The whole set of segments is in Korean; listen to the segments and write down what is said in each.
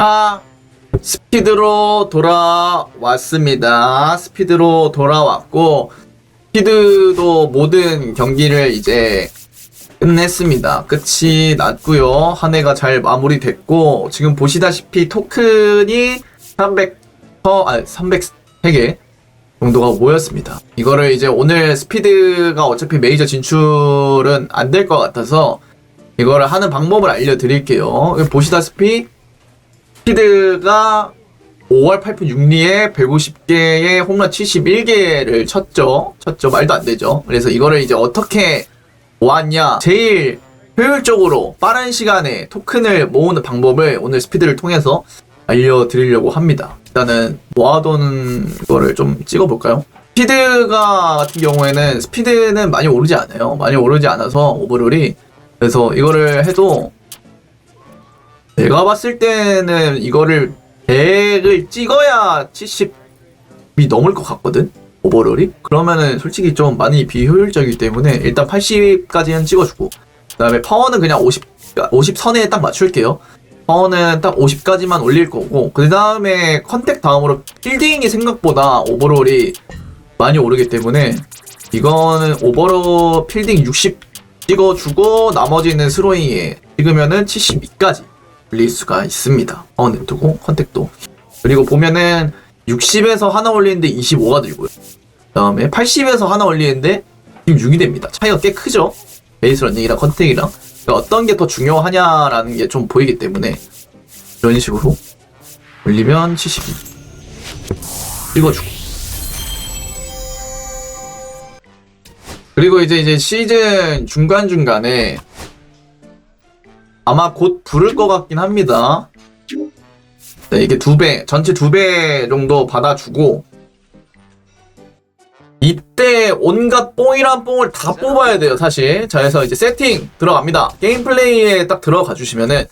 자, 스피드로 돌아왔습니다. 스피드로 돌아왔고, 스피드도 모든 경기를 이제 끝냈습니다. 끝이 났고요. 한 해가 잘 마무리됐고, 지금 보시다시피 토큰이 300, 어, 아, 303개 정도가 모였습니다. 이거를 이제 오늘 스피드가 어차피 메이저 진출은 안 될 것 같아서, 이거를 하는 방법을 알려드릴게요. 보시다시피, 스피드가 5월 8분 6리에 150개의 홈런 71개를 쳤죠. 쳤죠. 말도 안 되죠. 그래서 이거를 이제 어떻게 모았냐. 제일 효율적으로 빠른 시간에 토큰을 모으는 방법을 오늘 스피드를 통해서 알려드리려고 합니다. 일단은 모아둔 거를 좀 찍어볼까요? 스피드가 같은 경우에는 스피드는 많이 오르지 않아요. 많이 오르지 않아서 오버롤이 그래서 이거를 해도 내가 봤을 때는 이거를 100을 찍어야 70이 넘을 것 같거든? 오버롤이? 그러면은 솔직히 좀 많이 비효율적이기 때문에 일단 80까지는 찍어주고 그 다음에 파워는 그냥 50, 50 선에 딱 맞출게요. 파워는 딱 50까지만 올릴 거고 그 다음에 컨택 다음으로 필딩이 생각보다 오버롤이 많이 오르기 때문에 이거는 오버롤 필딩 60 찍어주고 나머지는 스로잉에 찍으면은 72까지 올릴 수가 있습니다. 어, 냅두고 컨택도. 그리고 보면은 60에서 하나 올리는데 25가 들고요. 그다음에 80에서 하나 올리는데 26이 됩니다. 차이가 꽤 크죠? 베이스 런닝이랑 컨택이랑. 그러니까 어떤 게 더 중요하냐라는 게 좀 보이기 때문에 이런 식으로 올리면 72. 찍어주고. 그리고 이제 이제 시즌 중간 중간에 아마 곧 부를 것 같긴 합니다. 네, 이게 두 배, 전체 두 배 정도 받아주고, 이때 온갖 뽕이란 뽕을 다 뽑아야 돼요, 사실. 자, 그래서 이제 세팅 들어갑니다. 게임 플레이에 딱 들어가 주시면은,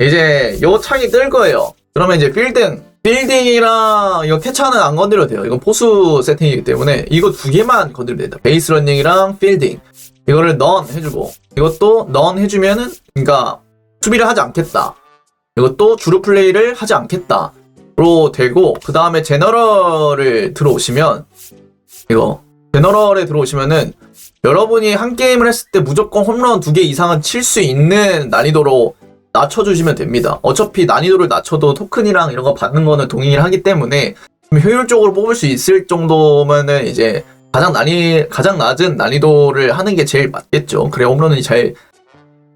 이제 요 창이 뜰 거예요. 그러면 이제 빌딩, 빌딩이랑 이거 캐차는 안 건드려도 돼요. 이건 포수 세팅이기 때문에 이거 두 개만 건드리면 된다. 베이스 러닝이랑 필딩. 이거를 넌 해주고, 이것도 넌 해주면은, 그러니까 수비를 하지 않겠다. 이것도 주루 플레이를 하지 않겠다. 로 되고 그 다음에 제너럴을 들어오시면 이거 제너럴에 들어오시면은 여러분이 한 게임을 했을 때 무조건 홈런 두 개 이상은 칠 수 있는 난이도로 낮춰주시면 됩니다. 어차피 난이도를 낮춰도 토큰이랑 이런 거 받는 거는 동일하기 때문에 좀 효율적으로 뽑을 수 있을 정도면은 이제 가장 난이 가장 낮은 난이도를 하는 게 제일 맞겠죠. 그래 홈런이 잘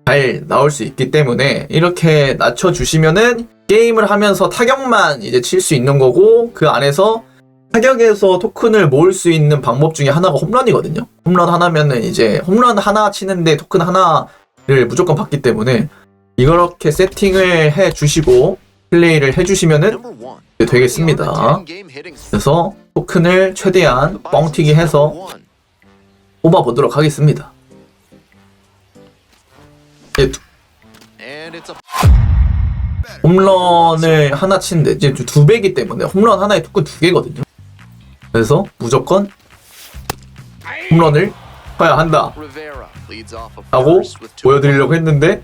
잘 나올 수 있기 때문에 이렇게 낮춰주시면은 게임을 하면서 타격만 이제 칠 수 있는 거고 그 안에서 타격에서 토큰을 모을 수 있는 방법 중에 하나가 홈런이거든요. 홈런 하나면은 이제 홈런 하나 치는데 토큰 하나를 무조건 받기 때문에 이렇게 세팅을 해 주시고 플레이를 해 주시면은 되겠습니다. 그래서 토큰을 최대한 뻥튀기 해서 뽑아 보도록 하겠습니다. 두- 홈런을 하나 치는데 이제 두 배기 때문에 홈런 하나에 토큰 두 개거든요. 그래서 무조건 홈런을 쳐야 한다 하고 보여드리려고 했는데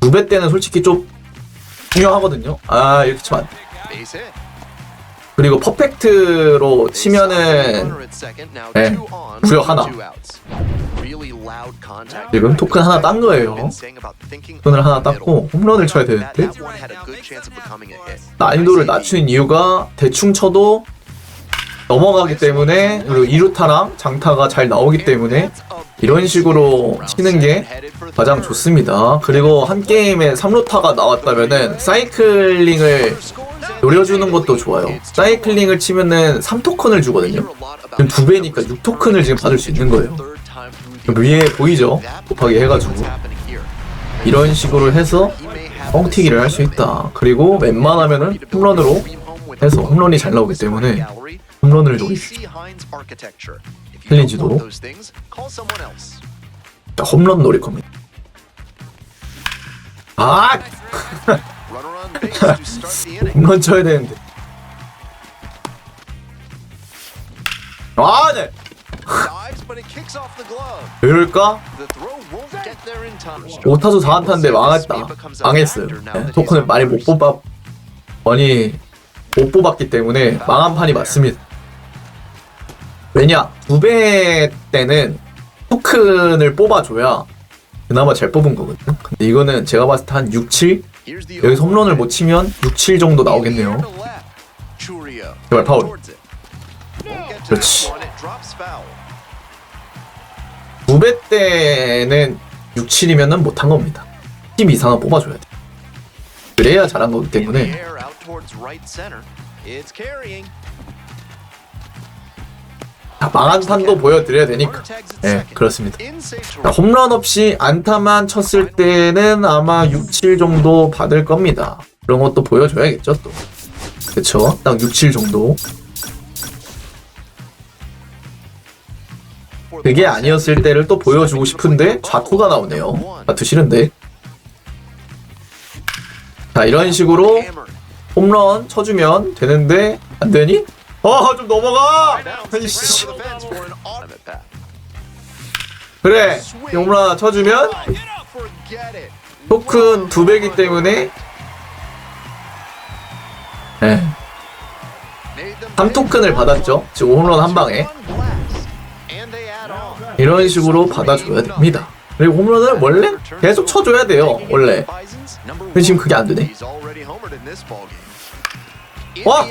두 배 때는 솔직히 좀 중요하거든요. 아 이렇게 치면 안 돼. 그리고 퍼펙트로 치면은 네, 구역 하나. 지금 토큰 하나 딴 거예요. 토큰을 하나 땄고 홈런을 쳐야 되는데 난이도를 낮추는 이유가 대충 쳐도 넘어가기 때문에 그리고 이루타랑 장타가 잘 나오기 때문에 이런 식으로 치는 게 가장 좋습니다. 그리고 한 게임에 3루타가 나왔다면은 사이클링을 노려주는 것도 좋아요. 사이클링을 치면은 3토큰을 주거든요. 지금 두 배니까 6토큰을 지금 받을 수 있는 거예요. 위에 보이죠? 곱하기 해가지고 이런 식으로 해서 뻥튀기를 할 수 있다. 그리고 웬만하면은 홈런으로 해서 홈런이 잘 나오기 때문에 홈런을 노리시죠. 챌린지도. 자, 홈런 노릴 겁니다. 아! 홈런 쳐야 되는데. 아, 네! time. 5타수 4안타인데 망했다. 망했어요. 네, 토큰을 많이 못 뽑아, 많이 못 뽑았기 때문에 망한 판이 맞습니다. 왜냐? 두배 때는 토큰을 뽑아줘야 그나마 잘 뽑은 거거든요. 근데 이거는 제가 봤을 때 한 6, 7? 여기서 홈런을 못 치면 6, 7 정도 나오겠네요. 제발 파울. 그렇지. this one. It drops foul. 두배 때는 6, 7이면은 못한 겁니다. 10 이상은 뽑아줘야 돼. 그래야 잘한 거기 때문에 망한 판도 보여드려야 되니까. 네. 그렇습니다. 자, 홈런 없이 안타만 쳤을 때는 아마 6, 7 정도 받을 겁니다. 그런 것도 보여줘야겠죠, 또. 그쵸? 딱 6, 7 정도. 그게 아니었을 때를 또 보여주고 싶은데 좌투가 나오네요. 좌투 싫은데. 자, 이런 식으로. 홈런 쳐주면 되는데 안 되니? 어, 좀 넘어가! Bounce, 아니, takes it 씨. over the fence for an automatic bat. 그래, 이 홈런 하나 쳐주면. 토큰 두 배기 때문에 네, Made them 3토큰을 받았죠. 지금 홈런 한 방에. 이런 식으로 받아줘야 됩니다. 그리고 홈런을 원래 계속 쳐줘야 돼요. 원래. 근데 지금 그게 안 되네. 와!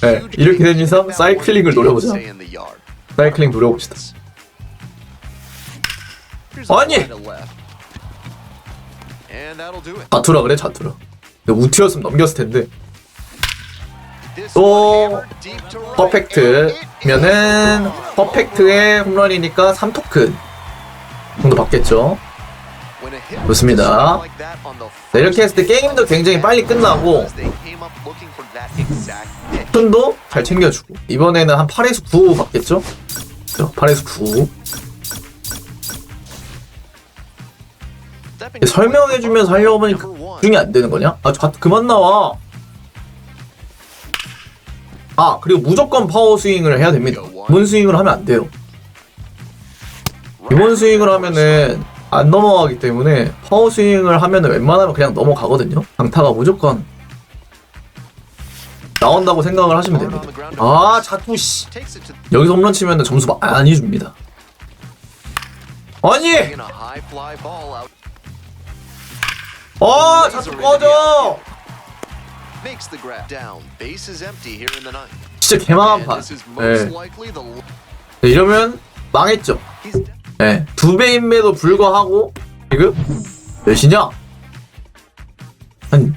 네, 이렇게. 이상 사이클링을 노려보자. 사이클링 노려봅시다. 아니! 좌투라 그래, 좌투라. 근데 우투였으면 넘겼을 텐데. 또. 퍼펙트면은 퍼펙트의 홈런이니까 3토큰 정도 받겠죠. 좋습니다. the 네, 이렇게 했을 때 게임도 굉장히 빨리 끝나고. 톤도 잘 챙겨주고 이번에는 한 8에서 9 받겠죠? 그죠? 8에서 9 Stepping 설명해주면서 하려고 보니 Number one. 중이 안 되는 거냐? 아 좌, 그만 나와 아 그리고 무조건 파워 스윙을 해야 됩니다 기본 스윙을 하면 안 돼요 기본 스윙을 하면은 안 넘어가기 때문에 파워 스윙을 하면은 웬만하면 그냥 넘어가거든요 강타가 무조건 나온다고 생각을 하시면 됩니다 아 자꾸 씨 여기서 홈런 치면 점수 많이 줍니다. 아니! 어, 자꾸 꺼져! 진짜 개망한 판. 네. 네, 이러면 망했죠. 네. 두 배임에도 불구하고, 지금, 몇이냐? 한,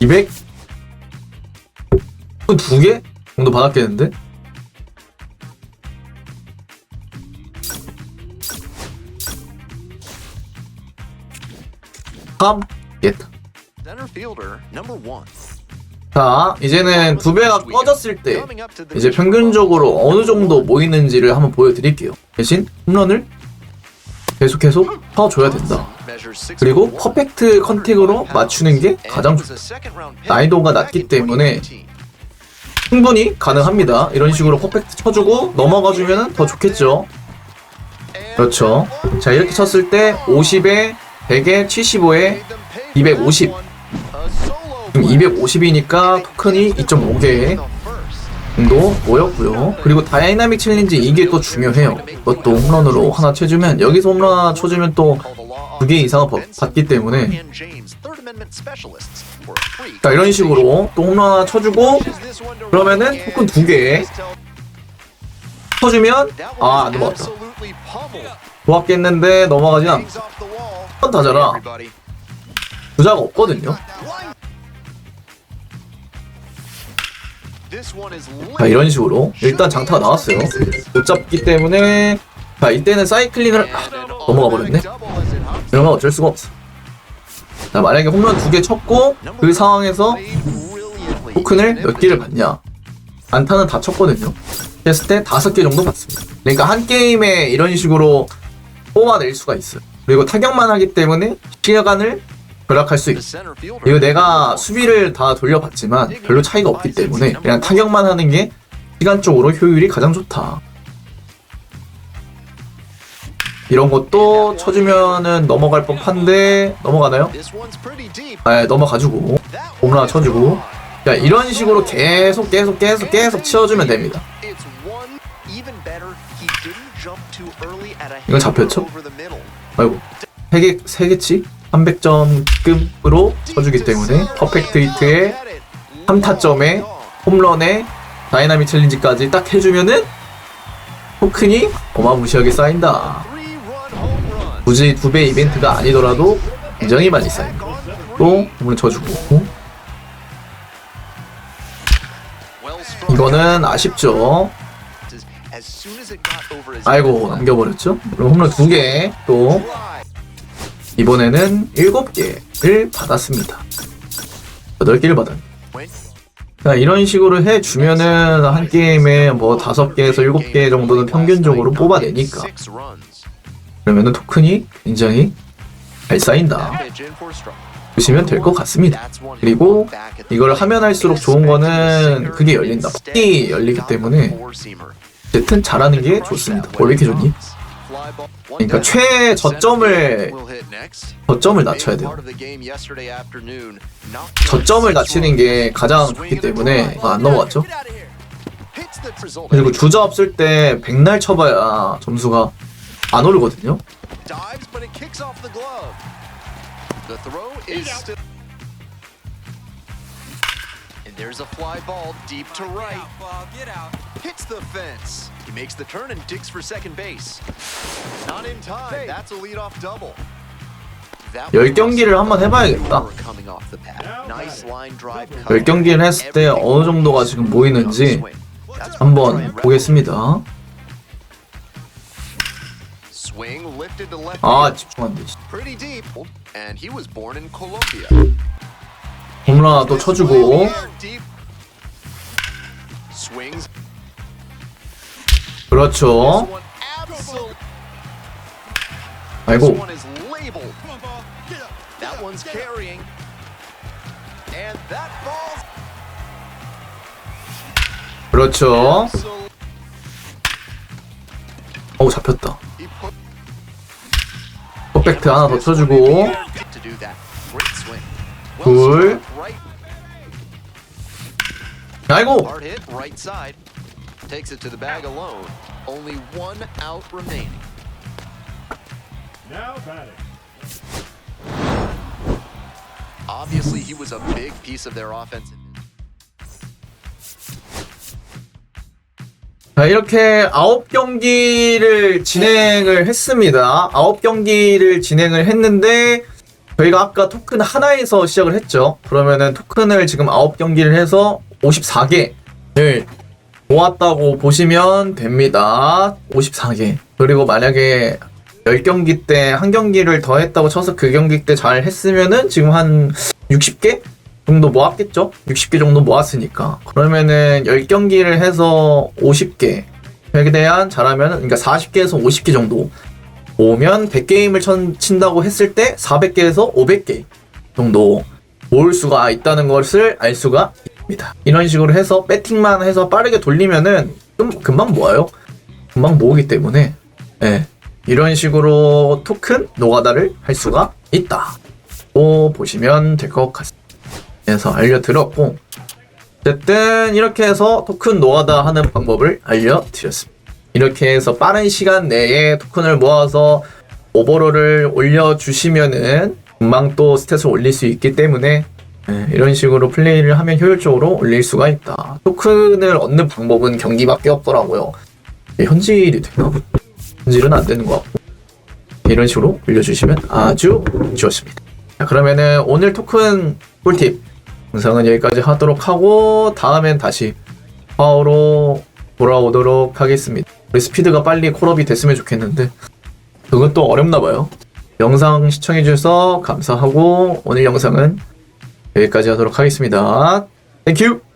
200? 두 개? 정도 받았겠는데? 삼? 겠다. 자, 이제는 두 배가 꺼졌을 때 이제 평균적으로 어느 정도 모이는지를 한번 보여드릴게요. 대신 홈런을 계속 계속 쳐줘야 된다. 그리고 퍼펙트 컨택으로 맞추는 게 가장 좋다. 난이도가 낮기 때문에 충분히 가능합니다. 이런 식으로 퍼펙트 쳐주고 넘어가주면 더 좋겠죠. 그렇죠. 자, 이렇게 쳤을 때 50에 100에 75에 250. 지금 250이니까 토큰이 2.5개 정 도 모였고요. 그리고 다이나믹 챌린지 이게 또 중요해요. 그것도 홈런으로 하나 쳐주면 여기서 홈런 하나 쳐주면 또 두 개 이상을 버- 받기 때문에 자 이런 식으로 또 홈런 하나 쳐주고 그러면은 토큰 두개 쳐주면 아 안 넘어갔다. 좋았겠는데 넘어가진 않. 번 다잖아. 부자가 없거든요. 자 이런 식으로 일단 장타가 나왔어요. 못 잡기 때문에 자 이때는 사이클링을 아, 넘어가 버렸네. 이러면 어쩔 수가 없어. 자 만약에 홈런 두 개 쳤고 그 상황에서 토큰을 몇 개를 받냐? 안타는 다 쳤거든요. 했을 때 다섯 개 정도 받습니다. 그러니까 한 게임에 이런 식으로 뽑아낼 수가 있어요. 그리고 타격만 하기 때문에 시간을 절약할 수 있고 이거 내가 수비를 다 돌려봤지만 별로 차이가 없기 때문에 그냥 타격만 하는 게 시간적으로 효율이 가장 좋다. 이런 것도 쳐주면은 넘어갈 법한데 넘어가나요? 아 넘어가지고 That 홈런 쳐주고 자 이런 식으로 계속 계속 계속 계속 치워주면 됩니다. 이건 잡혔죠? 아이고 세개 세 개치 300점급으로 쳐주기 때문에 퍼펙트 히트에 3타점에 홈런에 다이나믹 챌린지까지 딱 해주면은 토큰이 어마무시하게 쌓인다. 굳이 두 배 이벤트가 아니더라도 굉장히 많이 쌓인다. 또 홈런 쳐주고. 이거는 아쉽죠. 아이고 넘겨버렸죠. 그럼 홈런 두 개 또 이번에는 일곱 개를 받았습니다. 여덟 개를 받았. 자, 이런 식으로 해주면은 한 게임에 뭐 다섯 개에서 일곱 개 정도는 평균적으로 뽑아내니까 그러면은 토큰이 굉장히 잘 쌓인다 보시면 될 것 같습니다. 그리고 이걸 하면 할수록 좋은 거는 그게 열린다. 폭이 열리기 때문에 어쨌든 잘하는 게 좋습니다. 뭘왜 이렇게 좋니? 그러니까 최 저점을 저점을 낮춰야 돼요. 저점을 낮추는 게 가장 좋기 때문에 아, 안 넘어갔죠. 그리고 주자 없을 때 백날 쳐봐야 점수가 안 오르거든요. Hits the fence. He makes the turn and digs for second base. Not in time. That's a leadoff double. 열 경기를 한번 해봐야겠다. coming off the pad. Nice line drive cut. 열 경기를 했을 때 어느 정도가 지금 보이는지 한번 보겠습니다. 아. 집중한데. 홈런 하나 또 쳐주고. 그렇죠. 아이고. 그렇죠. 어우 잡혔다. 퍼펙트 하나 더 쳐주고. 둘. 아이고 Only one out remaining. Now batting. Obviously, he was a big piece of their offense. 자, 이렇게 아홉 경기를 진행을 했습니다. 아홉 경기를 진행을 했는데 저희가 아까 토큰 하나에서 시작을 했죠. 그러면은 토큰을 지금 아홉 경기를 해서 54개를 모았다고 보시면 됩니다. 54개. 그리고 만약에 10경기 때 한 경기를 더 했다고 쳐서 그 경기 때 잘 했으면은 지금 한 60개 정도 모았겠죠? 60개 정도 모았으니까. 그러면은 10경기를 해서 50개. 최대한 잘하면, 그러니까 40개에서 50개 정도 모으면 100게임을 천, 친다고 했을 때 400개에서 500개 정도 모을 수가 있다는 것을 알 수가 있습니다. 이런 식으로 해서 배팅만 해서 빠르게 돌리면은 금, 금방 모아요. 금방 모으기 때문에, 예. 이런 식으로 토큰 노가다를 할 수가 있다. 고 보시면 될 것 같습니다. 그래서 알려드렸고 어쨌든 이렇게 해서 토큰 노가다 하는 방법을 알려드렸습니다. 이렇게 해서 빠른 시간 내에 토큰을 모아서 오버롤을 올려주시면은 금방 또 스탯을 올릴 수 있기 때문에 예, 이런 식으로 플레이를 하면 효율적으로 올릴 수가 있다. 토큰을 얻는 방법은 경기밖에 없더라고요. 예, 현질이 되나? 현질은 안 되는 것 같고 이런 식으로 올려주시면 아주 좋습니다. 자, 그러면은 오늘 토큰 꿀팁 영상은 여기까지 하도록 하고 다음엔 다시 파워로 돌아오도록 하겠습니다. 우리 스피드가 빨리 콜업이 됐으면 좋겠는데 그건 또 어렵나 봐요. 영상 시청해주셔서 감사하고 오늘 영상은 여기까지 하도록 하겠습니다. 땡큐!